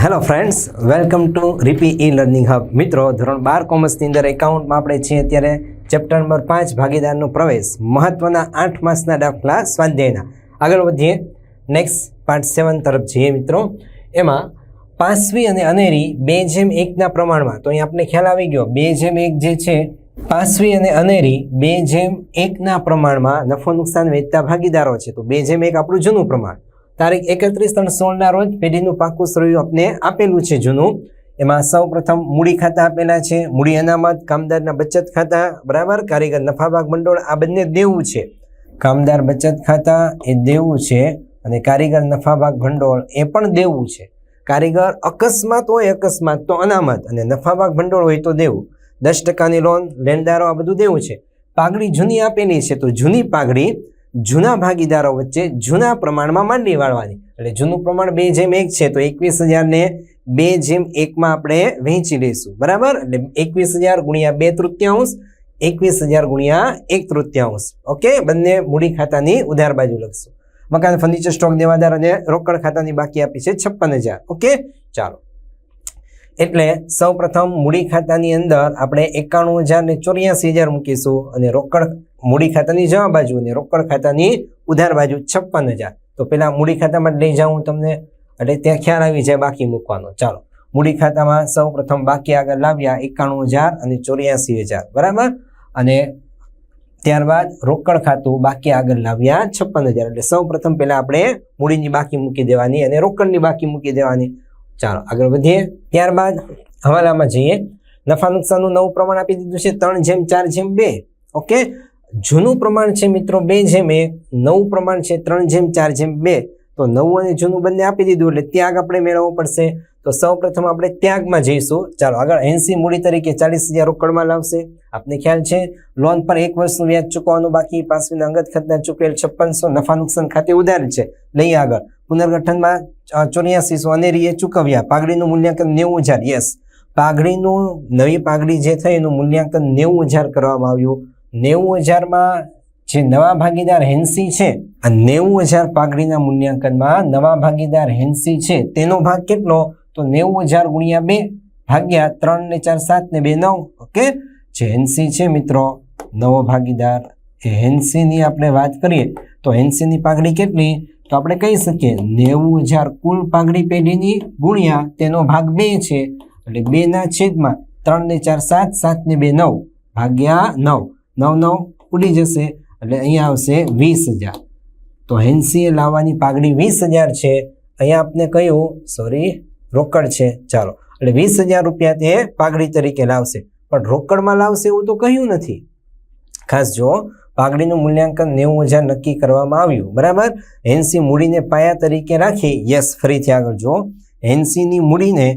Hello friends welcome to રીપી ઈ learning hub મિત્રો, ધોરણ બાર કોમર્સની અંદર એકાઉન્ટમાં આપણે છીએ અત્યારે ચેપ્ટર નંબર પાંચ, ભાગીદારનો પ્રવેશ. મહત્ત્વના આઠ માસના દાખલા સ્વાધ્યાયના. આગળ વધીએ. નેક્સ્ટ પાર્ટ સેવન તરફ જઈએ મિત્રો. એમાં પાસવી અને અનેરી બે જેમ એકના પ્રમાણમાં. તો અહીં આપણે ખ્યાલ આવી ગયો. બે જેમ એક જે છે પાસવી અને અનેરી બે જેમ એકના પ્રમાણમાં નફો નુકસાન વેચતા ભાગીદારો છે. તો બે જેમ એક આપણું જૂનું પ્રમાણ. તારીખ એકત્રીસ ત્રણ સોળના રોજ પેઢીનું પાકું સરવૈયું આપને આપેલું છે જૂનું. એમાં સૌ પ્રથમ મૂડી ખાતા આપેલા છે, મૂડી અનામત, કામદારના બચત ખાતા, બરાબર? કારીગર નફાભાગ ભંડોળ આ બંને દેવું છે. કામદાર બચત ખાતા એ દેવું છે અને કારીગર નફાભાગ ભંડોળ એ પણ દેવું છે. કારીગર અકસ્માત હોય, અકસ્માત તો અનામત અને નફાભાગ ભંડોળ હોય તો દેવું. દસ ટકાની લોન લેણદારો, આ બધું દેવું છે. પાઘડી જૂની આપેલી છે, તો જૂની પાઘડી જૂના ભાગીદારો વચ્ચે જૂના પ્રમાણમાં માંડી વાળવાની એટલે જૂનું પ્રમાણ બે જેમ એક છે, તો એકવીસ હજારને બે જેમ એકમાં આપણે વહેંચી લઈશું. બરાબર? એટલે એકવીસ હજાર ગુણ્યા બે તૃતીયાંશ એકવીસ હજાર ગુણ્યા એક તૃતીયાંશ. ઓકે? બંને મૂડી ખાતાની ઉધાર બાજુ લખશું. મકાન, ફર્નિચર, સ્ટોક, દેવાદાર અને રોકડ ખાતાની બાકી આપી છે છપ્પન હજાર ઓકે? ચાલો. એટલે સૌ મૂડી ખાતાની અંદર આપણે એકાણું હજાર ને ચોર્યાસી હજાર મૂકીશું અને રોકડ મૂડી ખાતાની જમા બાજુ અને રોકડ ખાતાની ઉધાર બાજુ છપ્પન હજાર. તો પેલા મૂડી ખાતામાં લઈ જાઉં તમને. એટલે ત્યાં ખ્યાલ આવી જાય બાકી મૂકવાનો. ચાલો. મૂડી ખાતામાં સૌ પ્રથમ બાકી આગળ લાવ્યા એકાણું હજાર અને ચોર્યાસી હજાર. બરાબર? અને ત્યારબાદ રોકડ ખાતું બાકી આગળ લાવ્યા છપ્પન હજાર. એટલે સૌ પ્રથમ પહેલા આપણે મૂડીની બાકી મૂકી દેવાની અને રોકડની બાકી મૂકી દેવાની. ચાલો, આગળ વધીએ. ત્યારબાદ હવાલામાં જઈએ. નફા નુકસાનનું નવું પ્રમાણ આપી દીધું છે. ત્રણ જેમ, ચાર જેમ, બે. ઓકે? જૂનું પ્રમાણ છે મિત્રો બે જેમ એક, નવું પ્રમાણ છે ત્રણ જેમ, ચાર જેમ બે. તો નવું અને જૂનું બંને આપી દીધું એટલે ત્યાગ આપણે મેળવવો પડશે. તો સૌ પ્રથમ આપણે ત્યાગમાં જઈશું. ચાલો આગળ એનસી મૂડી તરીકે ચાલીસ હજાર રોકડમાં લાવશે. આપને ખ્યાલ છે, લોન પર એક વર્ષનું વ્યાજ ચૂકવવાનું બાકી, પાસવીના અંગત ખાતના ચૂકવેલ છપ્પનસો નફા નુકસાન ખાતે ઉધાર છે. લઈ આગળ. પુનર્ગઠનમાં ચોર્યાસીસો અનેરીએ ચૂકવ્યા. પાઘડીનું મૂલ્યાંકન નેવું હજાર. યસ. પાઘડીનું, નવી પાઘડી જે થઈ એનું મૂલ્યાંકન નેવું હજાર કરવામાં આવ્યું. નેવું હજારમાં જે નવા ભાગીદાર હેન્સી છે, આ નેવું હજાર પાઘડીના મૂલ્યાંકનમાં નવા ભાગીદાર હેન્સી છે, તેનો ભાગ કેટલો? તો નેવું હજાર ગુણ્યા બે ભાગ્યા ત્રણ ને ચાર સાત ને બે નવ. ઓકે? જે હેન્સી છે મિત્રો, નવો ભાગીદાર એ હેન્સીની આપણે વાત કરીએ, તો હેન્સીની પાઘડી કેટલી? તો આપણે કહી શકીએ, નેવું હજાર કુલ પાઘડી પેઢીની ગુણ્યા તેનો ભાગ બે છે, એટલે બેના છેદમાં ત્રણ ને ચાર સાત સાત ને બે નવ, ભાગ્યા નવ. નવ નવ ઉડી જશે એટલે અહીંયા આવશે વીસ હજાર. તો હેન્સીએ લાવવાની પાઘડી વીસ હજાર છે. અહીંયા આપને કહ્યું સોરી રોકડ છે. ચાલો, એટલે વીસ હજાર રૂપિયા તે પાઘડી તરીકે લાવશે. પણ રોકડમાં લાવશે એવું તો કહ્યું નથી. ખાસ જો, પાઘડીનું મૂલ્યાંકન નેવું હજાર નક્કી કરવામાં આવ્યું. બરાબર? એનસી મૂડીને પાયા તરીકે રાખી. યસ, ફરીથી આગળ જો એનસીની મૂડીને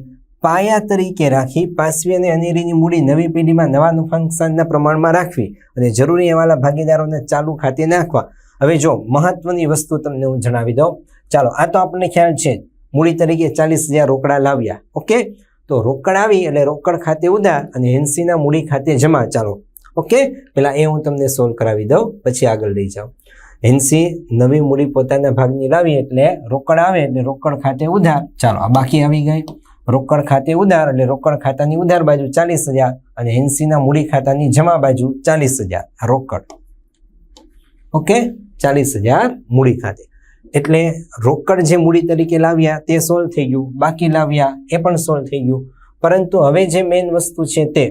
પાયા તરીકે રાખી પાસવી અને અનેરીની મૂડી નવી પેઢીમાં નવા નુકસાનના પ્રમાણમાં રાખવી અને જરૂરી એવાલા ભાગીદારોને ચાલુ ખાતે નાખવા. હવે જો મહત્વની વસ્તુ તમને હું જણાવી દઉં. ચાલો, આ તો આપણને ખ્યાલ છે. મૂડી તરીકે ચાલીસ હજાર રોકડા લાવ્યા. ઓકે? તો રોકડ આવી એટલે રોકડ ખાતે ઉધાર અને એનસીના મૂડી ખાતે જમા. ચાલો. ઓકે? પેલા એ હું તમને સોલ્વ કરાવી દઉં, પછી આગળ લઈ જાઉં. એનસી નવી મૂડી પોતાના ભાગની લાવી એટલે રોકડ આવે એટલે રોકડ ખાતે ઉધાર. ચાલો, આ બાકી આવી ગઈ. રોકડ ખાતે ઉધાર એટલે રોકડ ખાતાની ઉધાર બાજુ ચાલીસ હજાર અને એનસીના મૂડી ખાતાની જમા બાજુ ચાલીસ હજાર. રોકડ. ઓકે? ચાલીસ હજાર મૂડી ખાતે. એટલે રોકડ જે મૂડી તરીકે લાવ્યા તે સોલ્વ થઈ ગયું. બાકી લાવ્યા એ પણ સોલ્વ થઈ ગયું. પરંતુ હવે જે મેઇન વસ્તુ છે તે,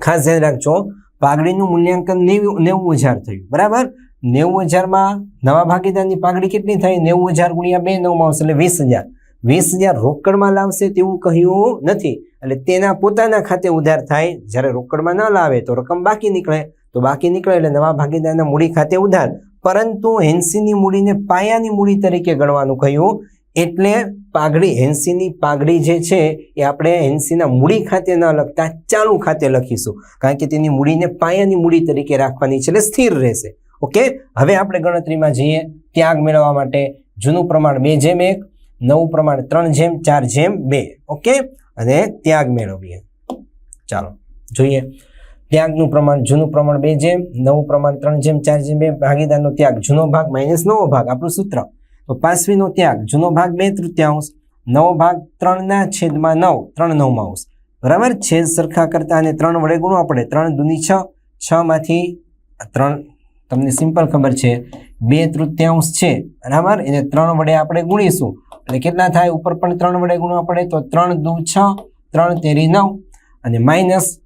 ખાસ ધ્યાન રાખજો, પાઘડીનું મૂલ્યાંકન નેવું નેવું હજાર થયું. બરાબર? નેવું હજારમાં નવા ભાગીદારની પાઘડી કેટલી થઈ? નેવું હજાર ગુણ્યા બે નવમાં આવશે એટલે વીસ હજાર. વીસ હજાર રોકડમાં લાવશે તેવું કહ્યું નથી. એટલે તેના પોતાના ખાતે ઉધાર થાય. જ્યારે રોકડમાં ન લાવે તો રકમ બાકી નીકળે. તો બાકી નીકળે એટલે નવા ભાગીદારના મૂડી ખાતે ઉધાર. પરંતુ હેન્સીની મૂડીને પાયાની મૂડી તરીકે ગણવાનું કહ્યું. એટલે પાઘડી, હેન્સીની પાઘડી જે છે એ આપણે હેન્સીના મૂડી ખાતે ન લખતા, ચાલુ ખાતે લખીશું. કારણ કે તેની મૂડીને પાયાની મૂડી તરીકે રાખવાની છે એટલે સ્થિર રહેશે. ઓકે? હવે આપણે ગણતરીમાં જઈએ ત્યાગ મેળવવા માટે. જૂનું પ્રમાણ બે જેમ એક. નવું પ્રમાણ ત્રણ જેમ, ચાર જેમ, બે. ઓકે? અને ત્યાગ મેળવીએ. ચાલો, જોઈએ. ત્યાગનું પ્રમાણ, જૂનું પ્રમાણ બે જેમ, નવું પ્રમાણ ત્રણ જેમ, ચાર જેમ, બે. ભાગીદારનો ત્યાગ, જૂનો ભાગ માઇનસ નવો ભાગ, આપણું સૂત્ર. તો પાસવીનો ત્યાગ, જૂનો ભાગ બે તૃતીયાંશ, નવો ભાગ ત્રણના છેદમાં નવ, ત્રણ નવમાંશ બરાબર? છેદ સરખા કરતા અને ત્રણ વડે ગુણો પડે ત્રણ દૂની છ, છમાંથી ત્રણ તમને સિમ્પલ ખબર છે, બે તૃતીયાંશ છે, બરાબર? એને ત્રણ વડે આપણે ગુણીશું. એટલે કેટલા થાય? ઉપર પણ ત્રણ વડે ગુણવા પડે તો ત્રણ દુ છ, ત્રણ તેરી નવ અને માઇનસ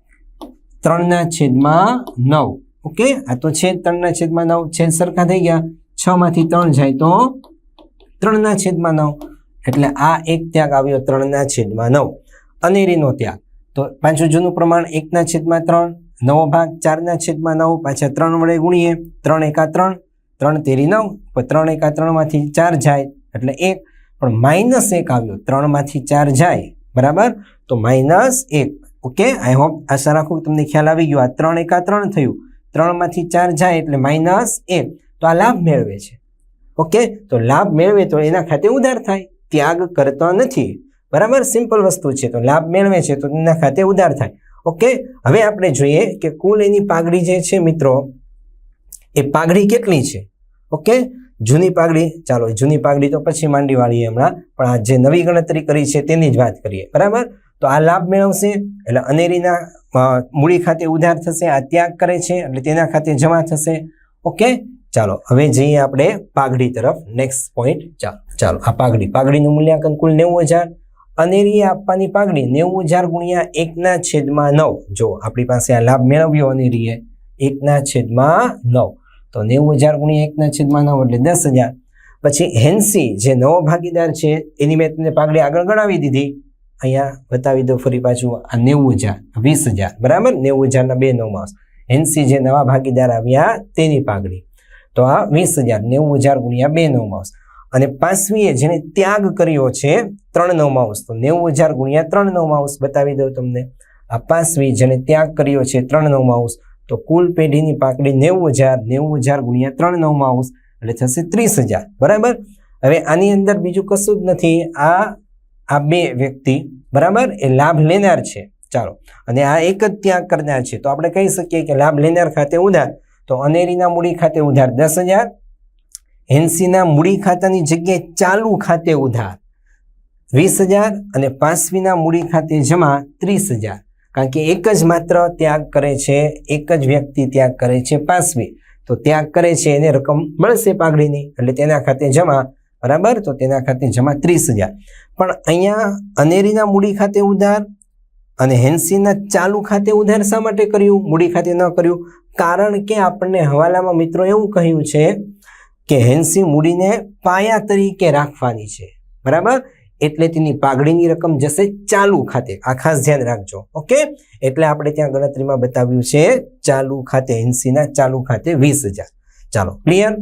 ત્રણના છેદમાં નવ. ઓકે? આ તો છેદ ત્રણના છેદમાં નવ, છેદ સરખા થઈ ગયા. છ માંથી ત્રણ જાય તો ત્રણના છેદમાં નવ. એટલે આ એક ત્યાગ આવ્યો ત્રણના છેદમાં નવ. અનેરીનો ત્યાગ. તો પાછું જૂનું પ્રમાણ એકના છેદમાં ત્રણ નવો ભાગ ચારના છેદમાં નવ, પાછા ત્રણ વડે ગુણીએ. ત્રણ એકા ત્રણ ત્રણ તેરી નવ ત્રણ એકા ત્રણમાંથી ચાર જાય, એટલે એક. પણ માઇનસ એક આવ્યો, ત્રણમાંથી ચાર જાય, બરાબર? તો માઇનસ એક. ઓકે? આઈ હોપ આશા રાખું તમને ખ્યાલ આવી ગયો. આ ત્રણ એકા ત્રણ થયું. ત્રણમાંથી ચાર જાય, એટલે માઇનસ એક. તો આ લાભ મેળવે છે. ઓકે? તો લાભ મેળવે તો એના ખાતે ઉધાર થાય. ત્યાગ કરતો નથી. બરાબર? સિમ્પલ વસ્તુ છે. તો લાભ મેળવે છે તો એના ખાતે ઉધાર થાય. ઓકે? હવે આપણે જોઈએ કે કુલ એની પાઘડી જે છે મિત્રો, એ પાઘડી કેટલી છે? ઓકે? જૂની પાઘડી, ચાલો જૂની પાઘડી તો પછી માંડી વાળીએ હમણાં, પણ આ જે નવી ગણતરી કરી છે તેની જ વાત કરીએ, બરાબર? તો આ લાભ મેળવશે, એટલે અનેરીના મૂડી ખાતે ઉધાર થશે, આ ત્યાગ કરે છે, એટલે તેના ખાતે જમા થશે. ઓકે? ચાલો, હવે જઈએ આપણે પાઘડી તરફ નેક્સ્ટ પોઈન્ટ ચાલો ચાલો, આ પાઘડી, પાઘડીનું મૂલ્યાંકન કુલ નેવું હજાર અનેરીએ આપવાની પાઘડી નેવું હજાર ગુણ્યા એકના છેદમાં નવ. જો આપણી પાસે આ લાભ મેળવ્યો અનેરીએ, એકના છેદમાં નવ. તો નેવું હજાર ગુણ્યા એકના છેદમાં નવ એટલે દસ હજાર પછી હેન્સી જે નવો ભાગીદાર છે, એની મેં તમને પાઘડી આગળ ગણાવી દીધી. અહીંયા બતાવી દો ફરી પાછું, આ નેવું હજાર વીસ હજાર બરાબર? નેવું હજારના બે નવ માસ. હેન્સી જે નવા ભાગીદાર આવ્યા તેની પાઘડી. તો આ વીસ હજાર નેવું હજાર ગુણ્યા બે નવ માસ. અને પાંચમીએ જેને ત્યાગ કર્યો છે, ત્રણ નવ માઉસ તો નેવું હજાર ગુણ્યા ત્રણ નવ માઉસ બતાવી દઉં તમને. આ પાંચમી જેને ત્યાગ કર્યો છે, ત્રણ નવ માઉસ તો કુલ પેઢીની પાકડી નેવું હજાર નેવું હજાર ગુણ્યા ત્રણ નવ માઉસ એટલે થશે ત્રીસ હજાર. બરાબર? હવે આની અંદર બીજું કશું જ નથી. આ આ બે વ્યક્તિ, બરાબર? એ લાભ લેનાર છે. ચાલો. અને આ એક જ ત્યાગ કરનાર છે. તો આપણે કહી શકીએ કે લાભ લેનાર ખાતે ઉધાર. તો અનેરીના મૂડી ખાતે ઉધાર દસ હજાર એનસીના મૂડી ખાતાની જગ્યાએ ચાલુ ખાતે ઉધાર. વીસ હજાર અને પાંચમીના મૂડી ખાતે જમા ત્રીસ હજાર. કારણ કે એક જ માત્ર ત્યાગ કરે છે, એક જ વ્યક્તિ ત્યાગ કરે છે પાંચમી તો ત્યાગ કરે છે, એને રકમ મળશે પાઘડીની. એટલે તેના ખાતે જમા, બરાબર? તો તેના ખાતે જમા ત્રીસ હજાર. પણ અહીંયા અનેરીના મૂડી ખાતે ઉધાર અને હેન્સીના ચાલુ ખાતે ઉધાર શા માટે કર્યું? મૂડી ખાતે ન કર્યું? કારણ કે આપણને હવાલામાં મિત્રો એવું કહ્યું છે કે હેન્સી મૂડીને પાયા તરીકે રાખવાની છે. બરાબર? એટલે તેની પાઘડીની રકમ જશે ચાલુ ખાતે. આ ખાસ ધ્યાન રાખજો. ઓકે? એટલે આપણે ત્યાં ગણતરીમાં બતાવ્યું છે, ચાલુ ખાતે એનસીના ચાલુ ખાતે વીસ ચાલો, ક્લિયર?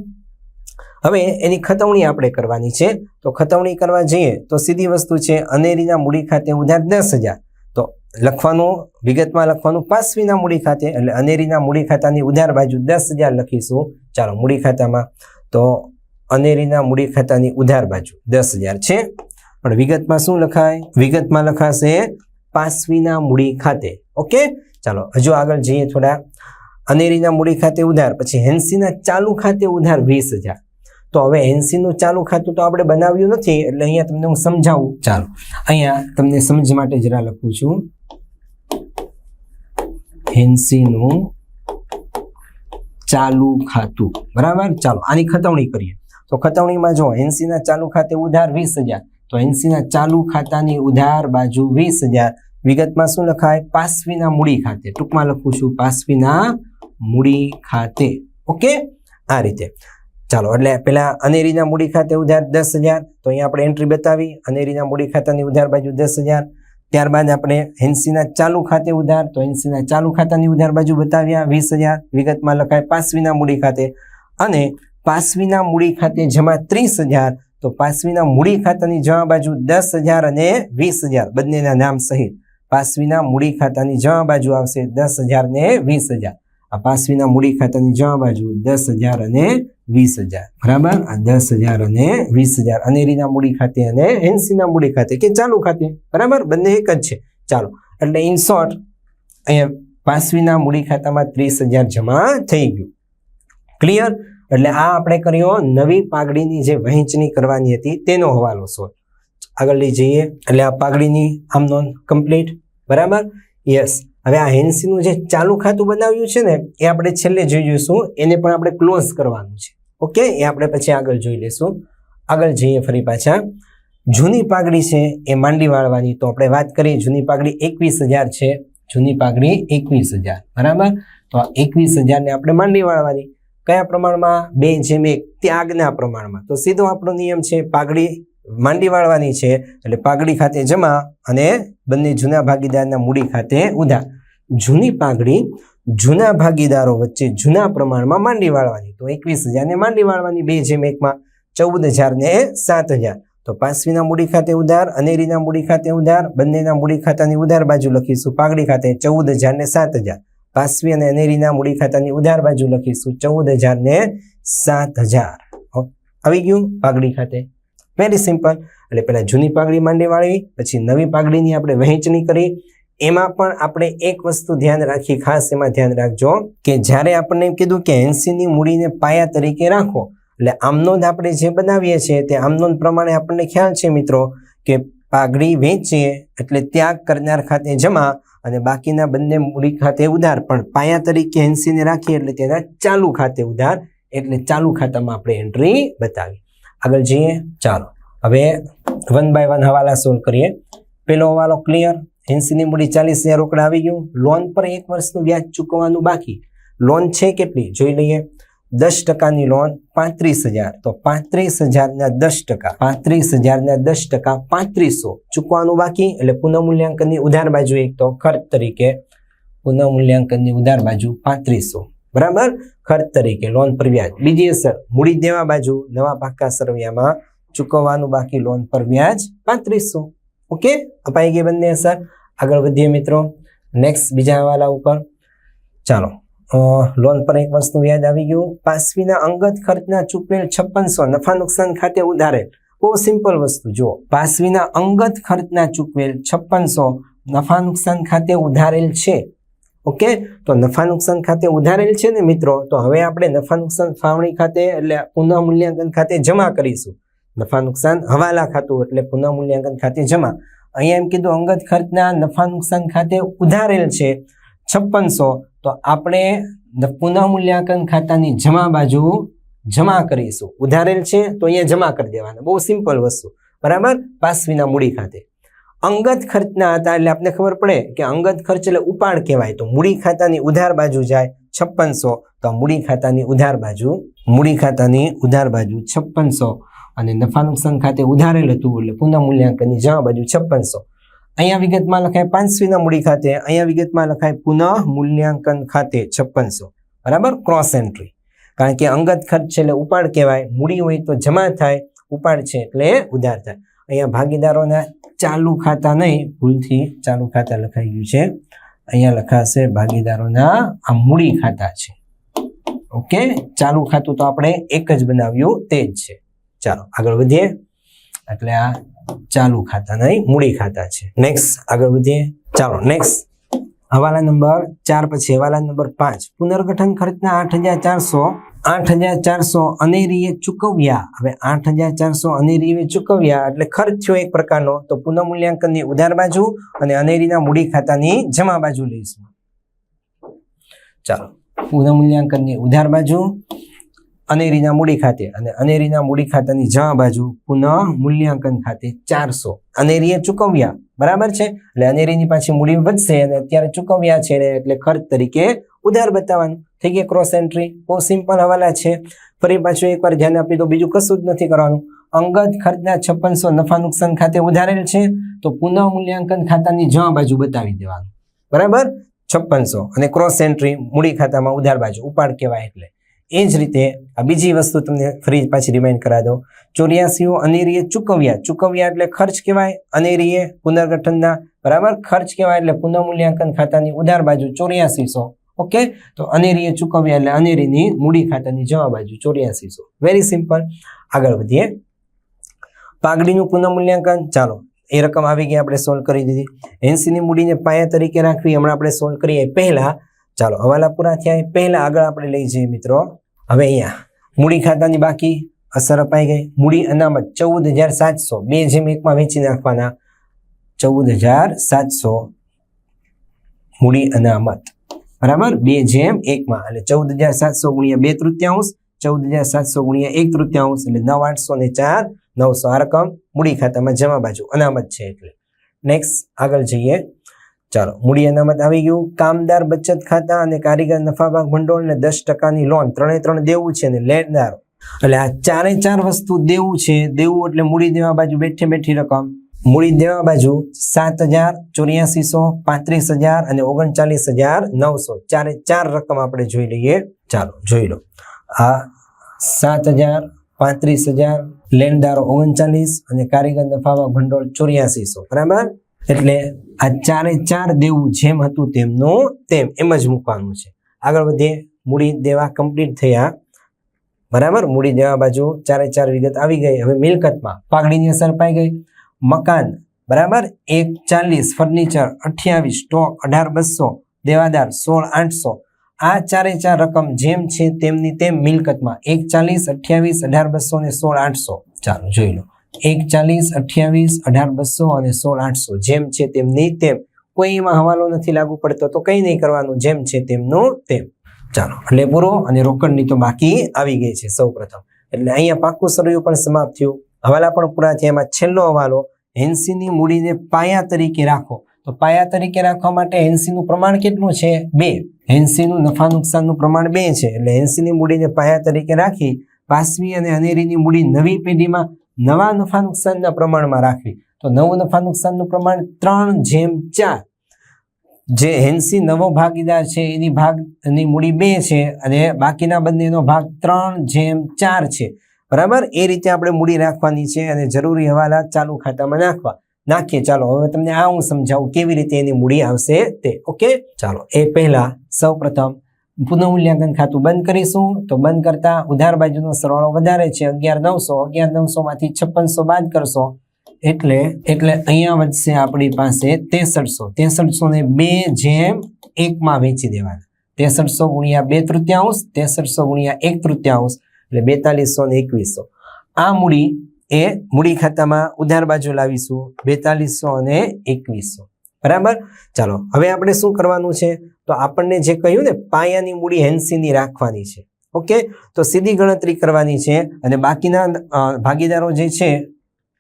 હવે એની ખતવણી આપણે કરવાની છે. તો ખતવણી કરવા જઈએ તો સીધી વસ્તુ છે, અનેરીના મૂડી ખાતે ઉધાર દસ હજાર. તો લખવાનું, વિગતમાં લખવાનું, પાસવીના મૂડી ખાતે. એટલે અનેરીના મૂડી ખાતાની ઉધાર બાજુ દસ હજાર લખીશું. ચાલો, મૂડી ખાતામાં તો અનેરીના મૂડી ખાતાની ઉધાર બાજુ દસ હજાર છે. પણ વિગતમાં શું લખાય? વિગતમાં લખાશે પાસવીના મૂડી ખાતે. ઓકે? ચાલો, હજુ આગળ જઈએ થોડા. અનેરીના મૂડી ખાતે ઉધાર, પછી હેન્સીના ચાલુ ખાતે ઉધાર વીસ હજાર. તો હવે એનસીનું ચાલુ ખાતું તો આપણે બનાવ્યું નથી, એટલે અહીંયા તમને હું સમજાવું. ચાલો, અહીંયા તમને સમજ માટે જરા લખું છું. એનસીનું ચાલુ ખાતું. બરાબર? ચાલો, આની ખતવણી કરીએ. તો ખતવણીમાં જો એનસીના ચાલુ ખાતે ઉધાર વીસ હજાર. તો એનસીના ચાલુ ખાતાની ઉધાર બાજુ વીસ હજાર. વિગતમાં શું લખાય? પાસવીના મૂડી ખાતે. ટૂંકમાં લખું છું, પાસવીના મૂડી ખાતે. ઓકે? આ રીતે. ચાલો, એટલે પેલા અનેરીના મૂડી ખાતે ઉધાર દસ હજાર. તો અહીંયા આપણે એન્ટ્રી બતાવી. અનેરીના મૂડી ખાતાની ઉધાર બાજુ દસ હજાર. ત્યારબાદ આપણે હેન્સીના ચાલુ ખાતે ઉધાર, તો હેન્સીના ચાલુ ખાતાની ઉધાર બાજુ બતાવ્યા, વીસ હજાર, વિગતમાં લખાય પાસવીના મૂડી ખાતે. અને પાસવીના મૂડી ખાતે જમા ત્રીસ હજાર, તો પાસવીના મૂડી ખાતાની જમા બાજુ દસ હજાર અને વીસ હજાર, બંનેના નામ સહિત. પાસવીના મૂડી ખાતાની જમા બાજુ આવશે દસ હજાર ને વીસ હજાર. આ પાસવીના મૂડી ખાતાની જમા બાજુ દસ હજાર અને વીસ હજાર. બરાબર? આ દસ હજાર અને વીસ હજાર. અનેરીના મૂડી ખાતે અને એનસીના મૂડી ખાતે કે ચાલુ ખાતે. બરાબર? બંને એક જ છે. ચાલો. એટલે ઇન શોર્ટ, અહીંયા પાસવીના મૂડી ખાતામાં ત્રીસ હજાર જમા થઈ ગયું. ક્લિયર? એટલે આ આપણે કર્યો નવી પાઘડીની જે વહેંચણી કરવાની હતી તેનો હવાલો શોર્ટ આગળ લઈ જઈએ. એટલે આ પાઘડીની આમ નોન કમ્પ્લીટ. બરાબર? યસ. હવે આ હેન્સીનું જે ચાલુ ખાતું બનાવ્યું છે ને, એ આપણે છેલ્લે જોઈ જોઈશું. એને પણ આપણે ક્લોઝ કરવાનું છે. ઓકે એ આપણે પછી આગળ જોઈ લઈશું. આગળ જઈએ ફરી પાછા. જૂની પાઘડી છે, એ માંડી વાળવાની. તો આપણે વાત કરીએ, જૂની પાઘડી એકવીસ હજાર છે. જૂની પાઘડી એકવીસ હજાર. બરાબર? તો આ એકવીસ હજારને આપણે માંડી વાળવાની. કયા પ્રમાણમાં? બે જેમ એક. ત્યાગના પ્રમાણમાં. તો સીધો આપણો નિયમ છે, પાઘડી માંડી વાળવાની છે. એટલે પાઘડી ખાતે જમા અને બંને જૂના ભાગીદારના મૂડી ખાતે ઉધા જૂની પાઘડી જૂના ભાગીદારો વચ્ચે જૂના પ્રમાણમાં માંડી વાળવાની. તો એકવીસ હજારને માંડી વાળવાની બે જેમ એકમાં, ચૌદ હજારને સાત હજાર. તો પાસવીના મૂડી ખાતે ઉધાર, અનેરીના મૂડી ખાતે ઉધાર, બંનેના મૂડી ખાતાની ઉધાર બાજુ લખીશું પાઘડી ખાતે ચૌદ હજારને સાત હજાર. પાસવી અને અનેરીના મૂડી ખાતાની ઉધાર બાજુ લખીશું ચૌદ હજારને સાત હજાર. આવી ગયું પાઘડી ખાતે. વેરી સિમ્પલ એટલે પહેલાં જૂની પાઘડી માંડી વાળવી, પછી નવી પાઘડીની આપણે વહેંચણી કરી એમાં પણ આપણે એક વસ્તુ ધ્યાન રાખી, ખાસ એમાં ધ્યાન રાખજો કે જ્યારે આપણને કીધું કે એનસીની મૂડીને પાયા તરીકે રાખો, એટલે આમનોંધ આપણે જે બનાવીએ છીએ તે આમનોંધ પ્રમાણે આપણને ખ્યાલ છે મિત્રો કે પાઘડી વેચીએ એટલે ત્યાગ કરનાર ખાતે જમા અને બાકીના બંને મૂડી ખાતે ઉધાર. પણ પાયા તરીકે એનસીને રાખીએ એટલે તેના ચાલુ ખાતે ઉધાર, એટલે ચાલુ ખાતામાં આપણે એન્ટ્રી બતાવી. આગળ જઈએ, ચાલો. હવે વન બાય વન હવાલા સોલ્વ કરીએ. પેલો હવાલો ક્લિયર? એનસીની મૂડી ચાલીસ હજાર રોકડા આવી ગયું. લોન પર એક વર્ષનું વ્યાજ ચૂકવવાનું બાકી. લોન છે કેટલી? જોઈ લઈએ. દસ ટકાની લોન પાંત્રીસ હજાર. તો પાંત્રીસ હજારના દસ ટકા. પાંત્રીસ હજારના દસ ટકા પાંત્રીસો ચૂકવાનું બાકી. એટલે પુનઃમૂલ્યાંકનની ઉધાર બાજુ એક. તો ખર્ચ તરીકે પુનઃમૂલ્યાંકનની ઉધાર બાજુ પાંત્રીસો. બરાબર? ખર્ચ તરીકે લોન પર વ્યાજ. બીજી અસર. મૂડી દેવા બાજુ નવા પાકા સરવૈયામાં ચૂકવવાનું બાકી લોન પર વ્યાજ પાંત્રીસો. ઓકે? અપાઈ ગઈ બંને અસર. આગળ વધીએ મિત્રો. નેક્સ્ટ બીજા હવાલા ઉપર. ચાલો. લોન પર એક વસ્તુ વ્યાજ આવી ગયું. પાસવીના અંગત ખર્ચના ચૂકવેલ છપ્પનસો નફા નુકસાન ખાતે ઉધારેલ બહુ સિમ્પલ વસ્તુ, જુઓ. પાસવીના અંગત ખર્ચના ચૂકવેલ છપ્પનસો નફા નુકસાન ખાતે ઉધારેલ છે. ઓકે? તો નફા નુકસાન ખાતે ઉધારેલ છે ને મિત્રો, તો હવે આપણે નફા નુકસાન ફાળવણી ખાતે એટલે પુનઃ મૂલ્યાંકન ખાતે જમા કરીશું. નફા નુકસાન હવાલા ખાતું એટલે પુનઃ મૂલ્યાંકન ખાતે જમા. અહીંયા એમ કીધું, અંગત ખર્ચના નફા નુકસાન ખાતે ઉધારેલ છે છપ્પનસો. તો આપણે પુનઃ મૂલ્યાંકન ખાતાની જમા બાજુ જમા કરીશું. ઉધારેલ છે, તો અહીંયા જમા કરી દેવાના. બહુ સિમ્પલ વસ્તુ. બરાબર? પાસવીના મૂડી ખાતે. અંગત ખર્ચના હતા એટલે આપણે ખબર પડે કે અંગત ખર્ચ એટલે ઉપાડ કહેવાય. તો મૂડી ખાતાની ઉધાર બાજુ જાય છપ્પનસો. તો મૂડી ખાતાની ઉધાર બાજુ, મૂડી ખાતાની ઉધાર બાજુ છપ્પનસો. અને નફા નુકસાન ખાતે ઉધારેલ હતું એટલે પુનઃ મૂલ્યાંકનની જમા બાજુ છપ્પનસો. અહીંયા વિગતમાં લખાય પાંચવીના મૂડી ખાતે, અહીંયા વિગતમાં લખાય પુનઃ મૂલ્યાંકન ખાતે છપ્પનસો. બરાબર? ક્રોસ એન્ટ્રી કારણ કે અંગત ખર્ચ છે એટલે ઉપાડ કહેવાય. મૂડી હોય તો જમા થાય, ઉપાડ છે એટલે ઉધાર થાય. અહીંયા ભાગીદારોના ચાલુ ખાતા નહીં, ભૂલથી ચાલુ ખાતા લખાઈ ગયું છે. અહીંયા લખાશે ભાગીદારોના આ મૂડી ખાતા છે. ઓકે? ચાલુ ખાતું તો આપણે એક જ બનાવ્યું, તે જ છે. ચાલો, આગળ વધીએ. એટલે આ ચાલુ ખાતા નહીં, મૂડી ખાતા છે. નેક્સ્ટ આગળ વધીએ. ચાલો નેક્સ્ટ હવાલા નંબર ચાર પછી હવાલા નંબર પાંચ. પુનર્ગઠન ખર્ચના આઠ હજાર ચારસો, આઠ હજાર ચારસો અનેરીએ ચૂકવ્યા. હવે આઠ હજાર ચારસો અનેરીએ ચૂકવ્યા એટલે ખર્ચ થયો એક પ્રકારનો. તો પુનઃમૂલ્યાંકનની ઉધાર બાજુ અને અનેરીના મૂડી ખાતાની જમા બાજુ લઈશું. ચાલો, પુનઃમૂલ્યાંકનની ઉધાર બાજુ. અનેરીના મૂડી ખાતે અને અનેરીના મૂડી ખાતાની જમા બાજુ પુનઃ મૂલ્યાંકન ખાતે ચારસો. અનેરીએ ચૂકવ્યા. બરાબર છે? એટલે અનેરીની પાછી મૂડી વધશે અને અત્યારે ચૂકવ્યા છે એટલે ખર્ચ તરીકે ઉધાર બતાવવાનું. થઈ ગયા ક્રોસ એન્ટ્રી બહુ સિમ્પલ હવાલા છે. ફરી પાછું એકવાર ધ્યાન આપી તો બીજું કશું જ નથી કરવાનું. અંગત ખર્ચના છપ્પનસો નફા નુકસાન ખાતે ઉધારેલ છે. તો પુનઃ મૂલ્યાંકન ખાતાની જમા બાજુ બતાવી દેવાનું. બરાબર? છપ્પનસો. અને ક્રોસ એન્ટ્રી મૂડી ખાતામાં ઉધાર બાજુ. ઉપાડ કહેવાય એટલે. એ જ રીતે આ બીજી વસ્તુ તમને ફરી પાછી રિમાઇન્ડ કરા દો ચોર્યાસીઓ અનેરીએ ચૂકવ્યા. ચૂકવ્યા એટલે ખર્ચ કહેવાય, અનેરીએ પુનર્ગઠનના બરાબર ખર્ચ કહેવાય એટલે પુનઃમૂલ્યાંકન ખાતાની ઉધાર બાજુ ચોર્યાસીસો. ઓકે? તો અનેરીએ ચૂકવ્યા એટલે અનેરીની મૂડી ખાતાની જવા બાજુ ચોર્યાસીસો. વેરી સિમ્પલ આગળ વધીએ. પાઘડીનું પુનઃમૂલ્યાંકન. ચાલો, એ રકમ આવી ગઈ, આપણે સોલ્વ કરી દીધી. એનસીની મૂડીને પાયા તરીકે રાખવી, હમણાં આપણે સોલ્વ કરીએ પહેલા. ચાલો, હવાલા પૂરા થયા પહેલાં પહેલા આગળ આપણે લઈ જઈએ મિત્રો. હવે અહીંયા મૂડી ખાતાની બાકી અસર અપાઈ ગઈ. મૂડી અનામત ચૌદ હજાર સાતસો બે જેમ એકમાં વેચી નાખવાના ચૌદ હજાર સાતસો મૂડી અનામત. બરાબર? બે જેમ એકમાં એટલે ચૌદ હજાર સાતસો ગુણ્યા બે તૃત્યાંશ, ચૌદ હજાર સાતસો ગુણ્યા એક તૃત્યાંશ એટલે નવ આઠસો ને ચાર, નવસો આ રકમ મૂડી ખાતામાં જમા બાજુ અનામત છે એટલે. નેક્સ્ટ આગળ જઈએ. ચાલો, મૂડી અનામત આવી ગયું. કામદાર બચત ખાતા અને કારીગર નફાભાગ ભંડોળ ને દસ ટકાની લોન ત્રણે ત્રણ દેવું છે અને લેણદારો. એટલે આ ચારે ચાર વસ્તુ દેવું છે. દેવું એટલે મૂડી દેવા બાજુ બેઠે બેઠી રકમ. મૂડી દેવા બાજુ સાત હજાર ચોર્યાસીસો પાંત્રીસ હજાર અને ઓગણચાલીસ હજાર નવસો. ચારે ચાર રકમ આપણે જોઈ લઈએ. ચાલો, જોઈ લો. આ સાત હજાર પાંત્રીસ હજાર, લેણદારો ઓગણચાલીસ અને કારીગર નફામાં ભંડોળ ચોર્યાસીસો. બરાબર? એટલે આ ચારે ચાર દેવું જેમ હતું તેમનું તેમ એમ જ મૂકવાનું છે. આગળ વધીએ. મૂડી દેવા કમ્પ્લીટ થયા. બરાબર? મૂડી દેવા બાજુ ચારે ચાર વિગત આવી ગઈ. હવે મિલકતમાં પાઘડીની અસર પાઈ ગઈ. મકાન, બરાબર? એક ચાલીસ ફર્નિચર અઠ્યાવીસ સ્ટોક અઢાર, બસો, દેવાદાર, સોળ, આઠસો. આ ચારે ચાર રકમ જેમ છે તેમની તેમ મિલકતમાં એક ચાલીસ અઠ્યાવીસ, અઢાર, બસો ને સોળ, આઠસો. ચાલો, જોઈ લો. એક ચાલીસ અઠ્યાવીસ, અઢાર, બસો અને સોળ, આઠસો. જેમ છે તેમની તેમ. કોઈ એમાં હવાલો નથી લાગુ પડતો તો કંઈ નહીં કરવાનું. જેમ છે તેમનું તેમ. ચાલો, એટલે પૂરો અને રોકડની તો બાકી આવી ગઈ છે સૌ પ્રથમ એટલે અહીંયા પાકું સરયું પણ સમાપ્ત થયું. હવાલા પણ પૂરા થયા. એમાં છેલ્લો હવાલો હેન્સીની મૂડીને પાયા તરીકે રાખો. તો પાયા તરીકે રાખવા માટે હેન્સીનું પ્રમાણ કેટલું છે? બે. હેન્સીનું નફા નુકસાનનું પ્રમાણ બે છે. એટલે હેન્સીની મૂડીને પાયા તરીકે રાખી પાસવી અને અનેરીની મૂડી નવી પેઢીમાં નવા નફા નુકસાનના પ્રમાણમાં રાખવી. તો નવું નફા નુકસાનનું પ્રમાણ ત્રણ જેમ ચાર. જે એનસી નવો ભાગીદાર છે, એની ભાગની મૂડી બે છે અને બાકીના બંનેનો ભાગ ત્રણ જેમ ચાર છે. બરાબર? એ રીતે આપણે મૂડી રાખવાની છે અને જરૂરી હવાલા ચાલુ ખાતામાં નાખવા. નાખીએ. ચાલો, હવે તમને આ હું સમજાવું કેવી રીતે એની મૂડી આવશે તે. ઓકે? ચાલો, એ પહેલા સૌ પ્રથમ પુનઃમૂલ્યાંકન ખાતું બંધ કરીશું. તો બંધ કરતા ઉધાર બાજુનો સરવાળો વધારે છે. અગિયાર નવસો અગિયાર નવસો માંથી છપ્પનસો બાદ કરશો. એટલે એટલે અહીંયા વધશે આપણી પાસે ત્રેસઠસો ત્રેસઠસો ને બે જેમ એકમાં વેચી દેવાના. ત્રેસઠસો ગુણ્યા બે તૃતીયાંશ, તેસઠસો ગુણ્યા એક તૃત્યાંશ, એટલે બેતાલીસો ને એકવીસો. આ મૂડી એ મૂડી ખાતામાં ઉધાર બાજુ લાવીશું. બેતાલીસો અને એકવીસો. બરાબર? ચાલો, હવે આપણે શું કરવાનું છે? તો આપણને જે કહ્યું ને, પાયાની મૂડી એનસીની રાખવાની છે. ઓકે? તો સીધી ગણતરી કરવાની છે અને બાકીના ભાગીદારો જે છે,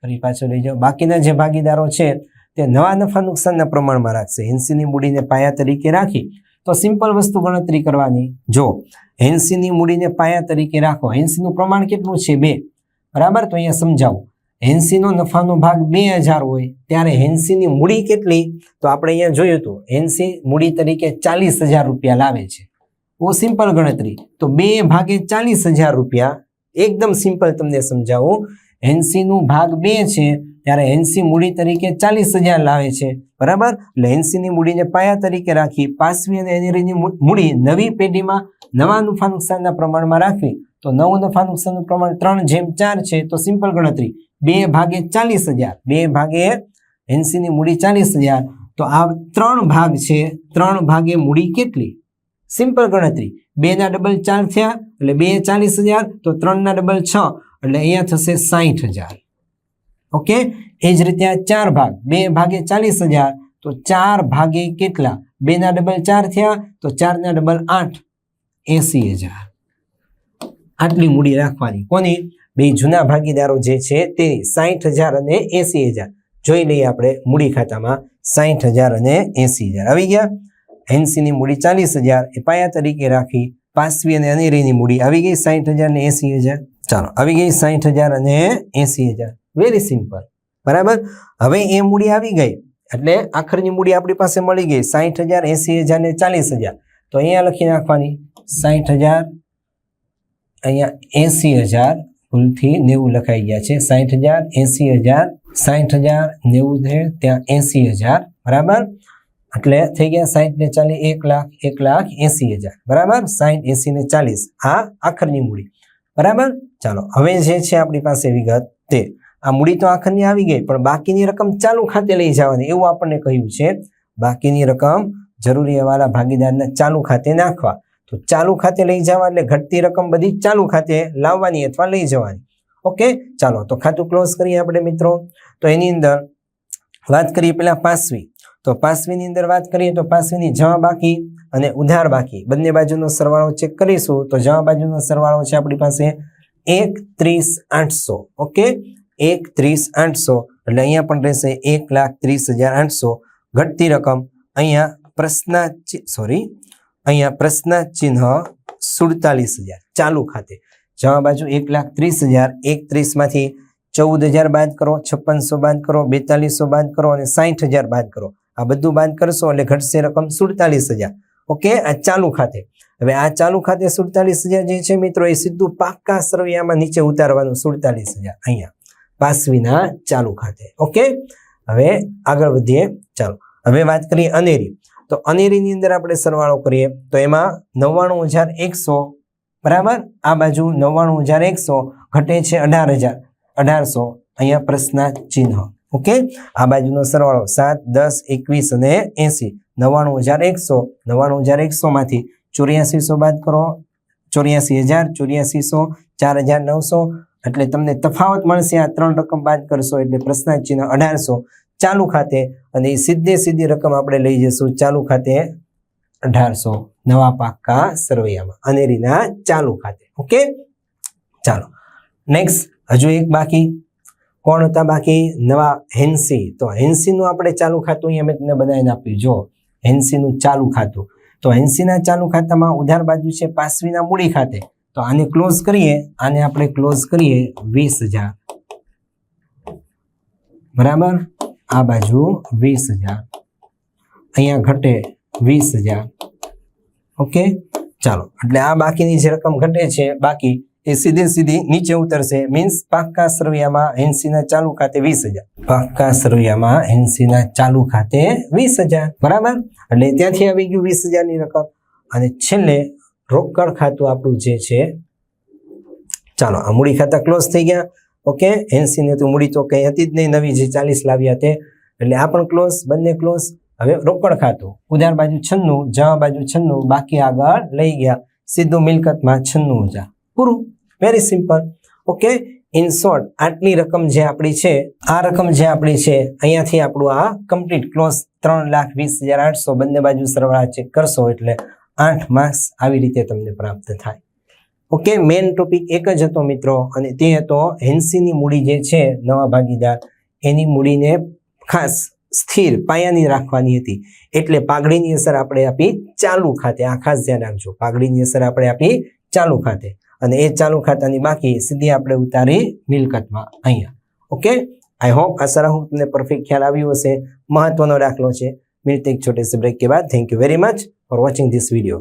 ફરી પાછો લઈ જાઓ. બાકીના જે ભાગીદારો છે, તે નવા નફા નુકસાનના પ્રમાણમાં રાખશે. એનસીની મૂડીને પાયા તરીકે રાખી. તો સિમ્પલ વસ્તુ ગણતરી કરવાની. જો એનસીની મૂડીને પાયા તરીકે રાખો. એનસીનું પ્રમાણ કેટલું છે? બે. બરાબર? તો અહીંયા સમજાવું. એનસીનો નફાનો ભાગ બે હજાર હોય, ત્યારે હેન્સીની મૂડી કેટલી? તો આપણે અહીંયા જોયું હતું, હેન્સી મૂડી તરીકે ચાલીસ હજાર રૂપિયા લાવે છે. બહુ સિમ્પલ ગણતરી, તો બે ભાગે ચાલીસ હજાર રૂપિયા, એકદમ સિમ્પલ તમને સમજાવું, હેન્સીનું ભાગ બે છે, ત્યારે હેન્સી મૂડી તરીકે ચાલીસ હજાર લાવે છે. બરાબર? એટલે હેન્સીની મૂડીને પાયા તરીકે રાખી, પાસવી અને એની મૂડી નવી પેઢીમાં નવા નફા નુકસાનના પ્રમાણમાં રાખવી. તો નવું નફા નુકસાનનું પ્રમાણ ત્રણ જેમ ચાર છે, તો સિમ્પલ ગણતરી બે ભાગે ચાલીસ હજાર. બે ભાગે એનસી ની મૂડી ચાલીસ હજાર. તો આ ત્રણ ભાગ છે. ત્રણ ભાગે મૂડી કેટલી? સિમ્પલ ગણતરી. બે ના ડબલ ચાર થયા, એટલે બે ચાલીસ હજાર. તો ત્રણ ના ડબલ છ, એટલે અહીંયા થશે સાહીઠ હજાર. ઓકે? એ જ રીતે આ ચાર ભાગ. બે ભાગે ચાલીસ હજાર, તો ચાર ભાગે કેટલા? બે ના ડબલ ચાર થયા, તો ચાર ના ડબલ આઠ. એસી હજાર. આટલી મૂડી રાખવાની. કોની? બે જૂના ભાગીદારો જે છે તે સાહીઠ હજાર અને એસી હજાર. જોઈ લઈએ આપણે મૂડી ખાતામાં સાહીઠ હજાર અને એસી હજાર. આવી ગયા. એનસીની મૂડી ચાલીસ હજાર. એ પાયા તરીકે રાખી પાસવી અને અનેરીની મૂડી. આવી ગઈ સાહીઠ હજાર ને એસી હજાર. ચાલો, આવી ગઈ સાહીઠ હજાર અને એસી હજાર. વેરી સિમ્પલ બરાબર? હવે એ મૂડી આવી ગઈ. એટલે આખરની મૂડી આપણી પાસે મળી ગઈ. સાહીઠ હજાર, એસી હજાર ને ચાલીસ હજાર. તો અહીંયા લખી નાખવાની. સાહીઠ હજાર, અહીંયા એસી હજાર ભૂલથી નેવું લખાઈ ગયા છે. સાહીઠ હજાર એસી હજાર સાહીઠ હજાર, નેવું છે. ત્યાં એસી હજાર, બરાબર? એટલે થઈ ગયા સાહીઠ ને ચાલીસ, એક લાખ એક લાખ એસી હજાર, બરાબર? સાહીઠ એસી ને ચાલીસ. આ આખરની મૂડી. બરાબર? ચાલો, હવે જે છે આપણી પાસે વિગત તે. આ મૂડી તો આખરની આવી ગઈ, પણ બાકીની રકમ ચાલુ ખાતે લઈ જવાની, એવું આપણને કહ્યું છે. બાકીની રકમ જરૂરી હવાલા ભાગીદારને ચાલુ ખાતે નાખવા. તો ચાલુ ખાતે લઈ જવા એટલે ઘટતી રકમ બધી ચાલુ ખાતે લાવવાની અથવા લઈ જવાની. ઓકે? ચાલો, તો ખાતું ક્લોઝ કરીએ આપણે મિત્રો. તો એની અંદર વાત કરીએ પેલા પાસવી. તો પાસવીની અંદર વાત કરીએ તો પાસવીની જમા બાકી અને ઉધાર બાકી. બંને બાજુનો સરવાળો ચેક કરીશું તો જમા બાજુનો સરવાળો છે આપણી પાસે એક, ત્રીસ, આઠસો. ઓકે? એક, ત્રીસ, આઠસો. એટલે અહીંયા પણ રહેશે એક લાખ ત્રીસ હજાર આઠસો. ઘટતી રકમ અહીંયા પ્રશ્ના સોરી અહીંયા પ્રશ્ન ચિહ્ન સુડતાલીસ હજાર. ચાલુ ખાતે. જમા બાજુ એક લાખ ત્રીસ હજાર. એક ત્રીસમાંથી ચૌદ હજાર બાદ કરો, છપ્પનસો બાદ કરો, બેતાલીસો બાદ કરો અને સાહીઠ હજાર બાદ કરો. આ બધું બાદ કરશો એટલે ઘટશે રકમ સુડતાલીસ હજાર. ઓકે, આ ચાલુ ખાતે. હવે આ ચાલુ ખાતે સુડતાલીસ હજાર જે છે મિત્રો, એ સીધું પાક્કા સરવૈયામાં નીચે ઉતારવાનું સુડતાલીસ હજાર. અહીંયા. પાસવીના ચાલુ ખાતે. ઓકે, હવે આગળ વધીએ. ચાલો. હવે વાત કરીએ અનેરી. તો અનેરીની અંદર આપણે સરવાળો કરીએ તો એમાં નવ્વાણું હજાર એકસો બરાબર? આ બાજુ નવ્વાણું હજાર એકસો ઘટે છે અઢાર હજાર અઢારસો, અહીંયા પ્રશ્ના ચિહ્ન ઓકે? આ બાજુનો સરવાળો સાત, દસ, એકવીસ અને એસી. નવ્વાણું હજાર એકસો નવ્વાણું હજાર એકસોમાંથી ચોર્યાસીસો બાદ કરો. ચોર્યાસી હજાર ચોર્યાસીસો ચાર હજાર નવસો એટલે તમને તફાવત મળશે આ ત્રણ રકમ બાદ કરશો એટલે પ્રશ્નાર્થ ચિહ્ન અઢારસો. ચાલુ ખાતે અને એ સીધે સીધી રકમ આપણે લઈ જઈશું ચાલુ ખાતે અઢારસો નવા પાક્કા સરવૈયામાં, અનેરીના ચાલુ ખાતે. ઓકે? ચાલો. નેક્સ્ટ હજુ એક બાકી. કોણ હતા બાકી? નવા હેન્સી તો હેન્સીનું આપણે ચાલુ ખાતું અહીંયા મેં તમને બનાવીને આપ્યું. જો હેન્સીનું ચાલુ ખાતું. તો હેન્સીના ચાલુ ખાતામાં ઉધાર બાજુ છે પાસવીના મૂડી ખાતે. તો આને ક્લોઝ કરીએ. આને આપણે ક્લોઝ કરીએ વીસ બરાબર? આ બાજુ વીસ હજાર. અહીંયા ઘટે વીસ હજાર. ઓકે? ચાલો, એટલે આ બાકીની જે રકમ ઘટે છે, બાકી એ સીધે સીધી નીચે ઉતરશે મીન્સ પાક્કા સરવૈયામાં એનસીના ચાલુ ખાતે વીસ હજાર. પાક્કા સરવૈયામાં એનસીના ચાલુ ખાતે વીસ હજાર. બરાબર? એટલે ત્યાંથી આવી ગયું વીસ હજારની રકમ. અને છેલ્લે રોકડ ખાતું આપણું જે છે, ચાલો, આ મૂડી ખાતા ક્લોઝ થઈ ગયા. ઓકે? એનસી ને તો મૂડી તો કઈ હતી જ નહીં, નવી જે ચાલીસ લાવ્યા તે. એટલે આ પણ ક્લોઝ બંને ક્લોઝ હવે રોકડ ખાતું. ઉધાર બાજુ છન્નું, જમા બાજુ છન્નું, બાકી આગળ લઈ ગયા. સીધું મિલકતમાં છન્નું હજાર. પૂરું. Very simple okay? In short આટલી રકમ જે આપણી છે, આ રકમ જે આપણી છે, અહીંયાથી આપણું આ કમ્પ્લીટ ક્લોઝ ત્રણ લાખ વીસ હજાર આઠસો બંને બાજુ સરવાળા ચેક કરશો એટલે આઠ માર્ક્સ આવી રીતે તમને પ્રાપ્ત થાય. ઓકે મેઇન ટોપિક એક જ હતો મિત્રો, અને તે હતો હેન્સીની મૂડી જે છે, નવા ભાગીદાર, એની મૂડીને ખાસ સ્થિર પાયાની રાખવાની હતી. એટલે પાઘડીની અસર આપણે આપી ચાલુ ખાતે, આ ખાસ ધ્યાન રાખજો, પાઘડીની અસર આપણે આપી ચાલુ ખાતે, અને એ ચાલુ ખાતાની બાકી સીધી આપણે ઉતારી મિલકતમાં, અહીંયા. ઓકે? આઈ હોપ આશા રાખું તમને પરફેક્ટ ખ્યાલ આવ્યો હશે, મહત્વનો દાખલો છે. મિલતે એક છોટે બ્રેક કે બાદ thank you very much for watching this video